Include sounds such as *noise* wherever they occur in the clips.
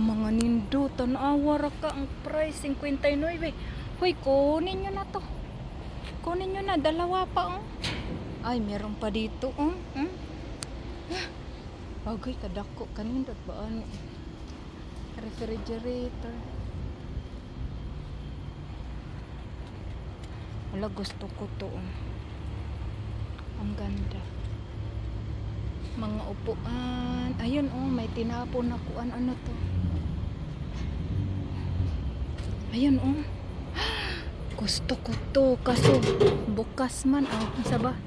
mga nindo, tanawa ra ka ang price 59. Hoy, kunin nyo na to. Kunin nyo na, dalawa pa oh. Ay, meron pa dito oh. Hmm? Bagay kadako kanindot ba ano? Refrigerator. Wala gusto ko to. oh. Ang ganda. Mga upuan. Ayun oh, may tinapon na kuan ano to. Ayun oh. *gasps* Gusto ko to kaso bukas man oh. Asa ba?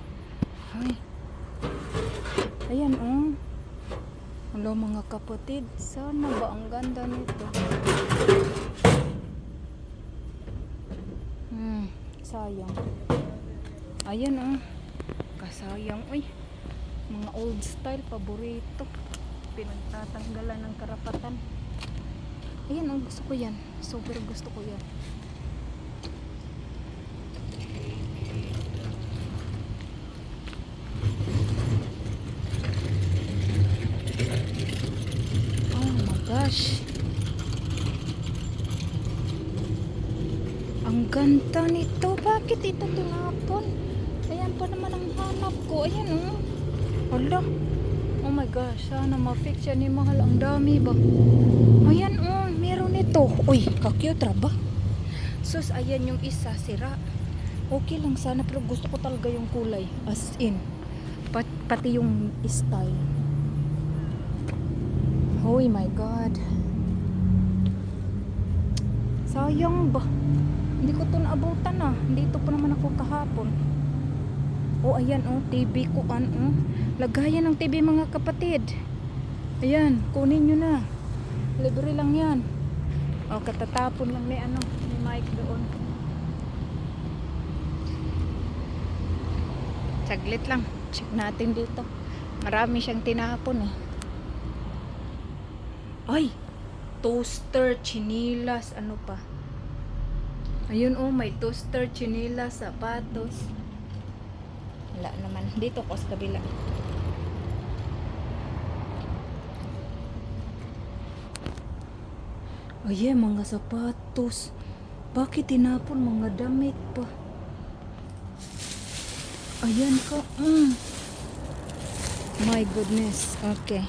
Ay. Ayan oh. Hello mga kapatid, sana ba ang ganda nito? Hmm, sayang. Ayan oh. Kasayang. Uy, mga old style, paborito. Pinagtatanggalan ng karapatan. Ayan oh, gusto ko yan. Super gusto ko yan. Oh my gosh. Ang ganda nito. Bakit ito tinapon? Ayan pa naman ang hanap ko. Ayan oh. Hala. Oh my gosh. Sana ma-fix yan ni mahal. Ang dami ba? Ayan oh. Ito. Uy, kakute ra ba? Sus, ayan yung isa. Sira. Okay lang sana. Pero gusto ko talaga yung kulay. As in. Pat, pati yung style. Oh my God. Sayang ba? Hindi ko to naabutan ah. Dito pa naman ako kahapon. Oh, ayan oh. TV ko an oh. Lagayan ng TV mga kapatid. Ayan, kunin nyo na. Libre lang yan. Oh, katatapon lang ni ano, ni Mike doon. Saglit lang. Check natin dito. Marami siyang tinapon eh. Ay! Toaster, chinilas, ano pa. Ayun oh, may toaster, chinilas, sapatos. Wala naman. Dito ko sa kabila. Ay, mga sapatos. Bakit tinapon mga damit pa? Ayan ka. Mm. My goodness. Okay.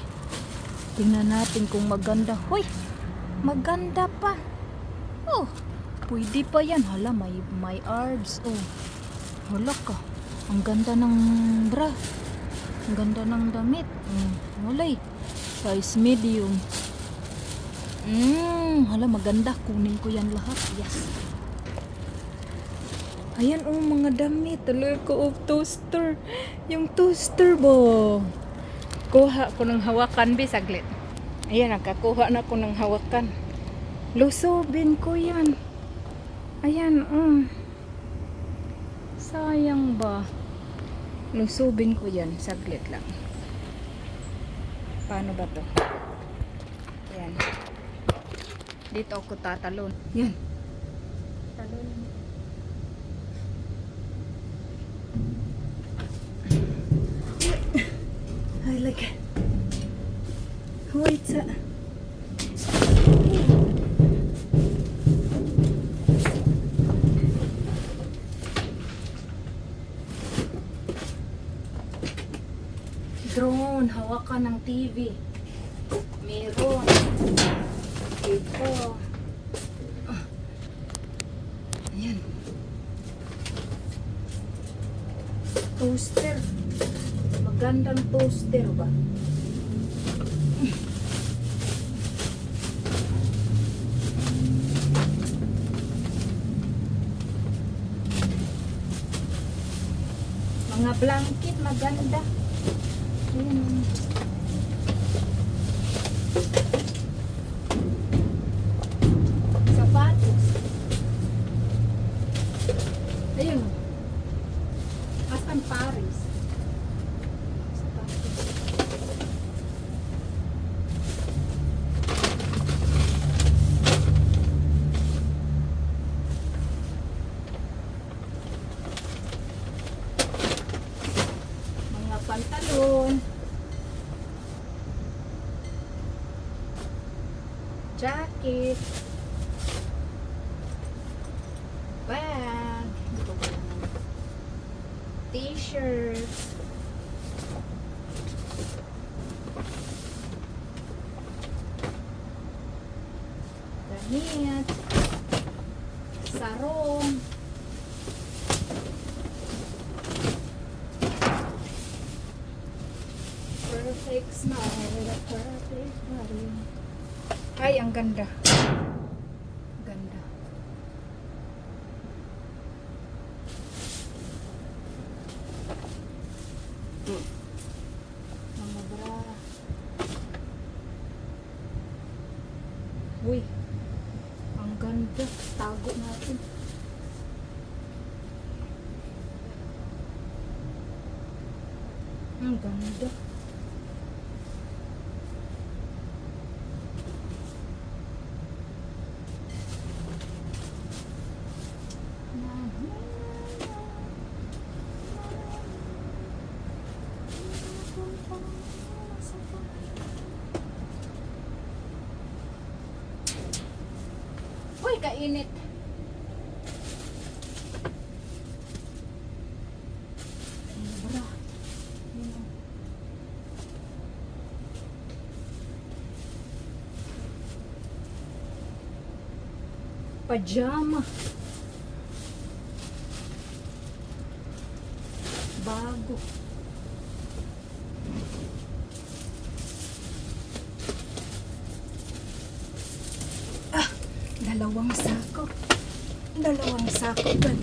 Tingnan natin kung maganda. Hoy! Maganda pa. Oh, pwede pa yan. Hala, may, may arbs. Oh, hala ka. Ang ganda ng bra. Ang ganda ng damit. Mm, walay. Size medium. Mm, hala, maganda. Kunin ko yan lahat. Yes. Ayan, oh, mga damit. Talaga ko of toaster. Yung toaster bo. Kuha ko ng hawakan, be, saglit. Ayan, nakakuha na ko ng hawakan. Lusubin ko yan. Ayan, um. Sayang ba? Lusubin ko yan. Saglit lang. Paano ba to? Ayan. Dito ako tatalon. Yan. Talon. I like it. Wait. uh, Drone, hawakan ng TV. Meron. Ito. Ah. Ayan. Toaster. Magandang toaster ba? Mga blanket maganda. Ayan. Sapatos. Ayun. Asan Paris? Sapatos. Mga pantalon. Jacket, bag, t-shirt, damit, sarong, perfect smile, perfect body. Ay, ang ganda. Ganda. Mga bra. Uy. Ang ganda. Tago natin. Ang ganda. Kainit. Pajama. Bago. Dalawang sako. Dalawang sako agad.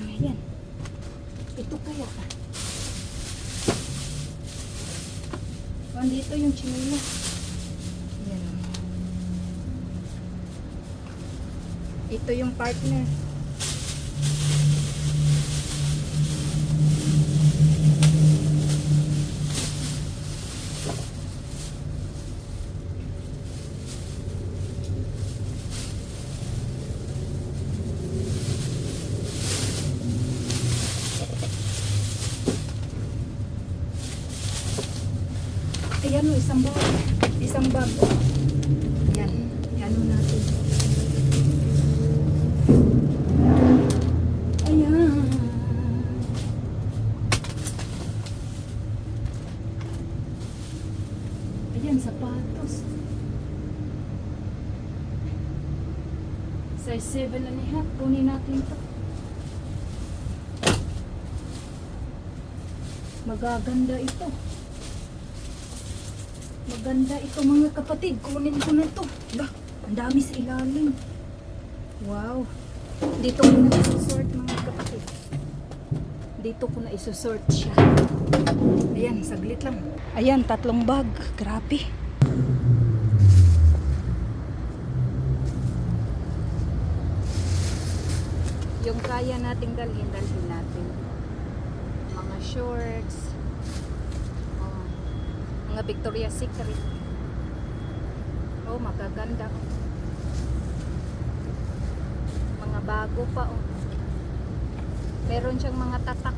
Ayan. Ito kaya. Oh, dito yung chinila. Ayan. Ito yung partner. Ayan o, isang bag. Isang bag. Yan. Yan o natin. Ayan. Ayan, sapatos. Size 7 and a half. Kunin natin to. Magaganda ito. Maganda ito mga kapatid. Kunin ko na to. Bah, ang dami sa ilalim. Wow. Dito ko na isusort mga kapatid. Dito ko na isusort siya. Ayan, saglit lang. Ayan, tatlong bag. Grabe. Yung kaya nating dalhin, dalhin natin. Mga shorts. Mga Victoria's Secret. Oh, magaganda. oh. Mga bago pa oh. Meron siyang mga tatak.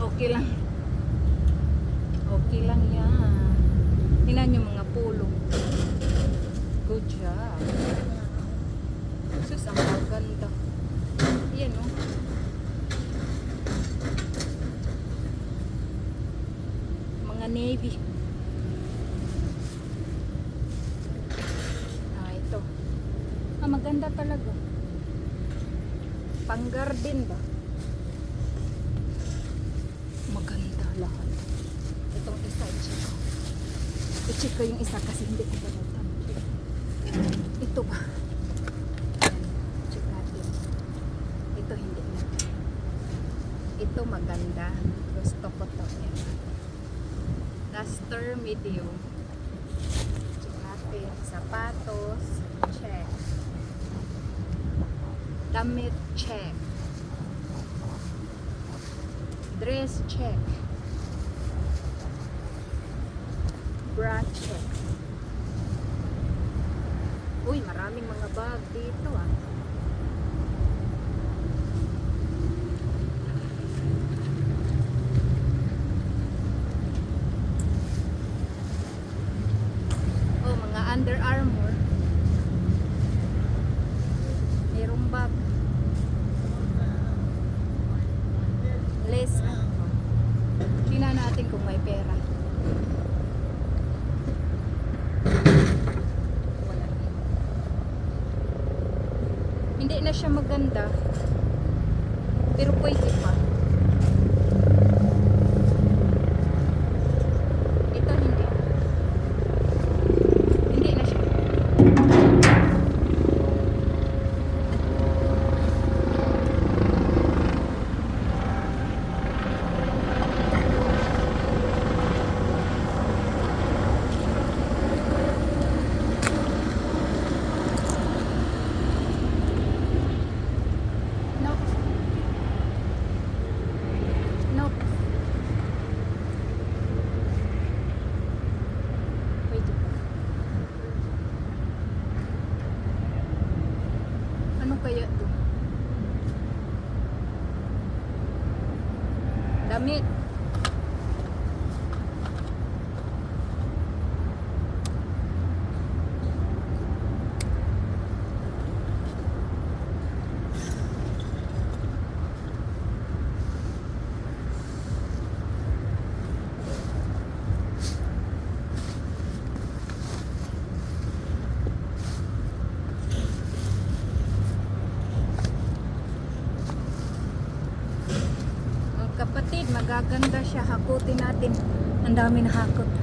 Okay lang. Okay lang yan. Tingnan yung mga pulong. Good job. Sus, ang ganda. Yan oh. Navy. Ah, ito. Ah, maganda talaga. Pang garden ba? Maganda lahat. Itong isa, i-check yung isa kasi hindi ko balutan. Ito ba? Ayan, check natin. Ito hindi na. Ito maganda. Gusto ko to. Ayan. Check natin. Sapatos. Check. Damit. Check. Dress. Check. Bra. Check. Uy, maraming mga bag dito ah. Under Armour. Merong bag. Lace. Tingnan natin kung may pera. Wala. Hindi na siya maganda. Pero pwede pa. Ito hindi. Hindi na siya. Nope. Nope. Wait. Ano kaya to? Damit. Mga kapatid, magaganda siya. Hakutin natin. Ang dami na hakot.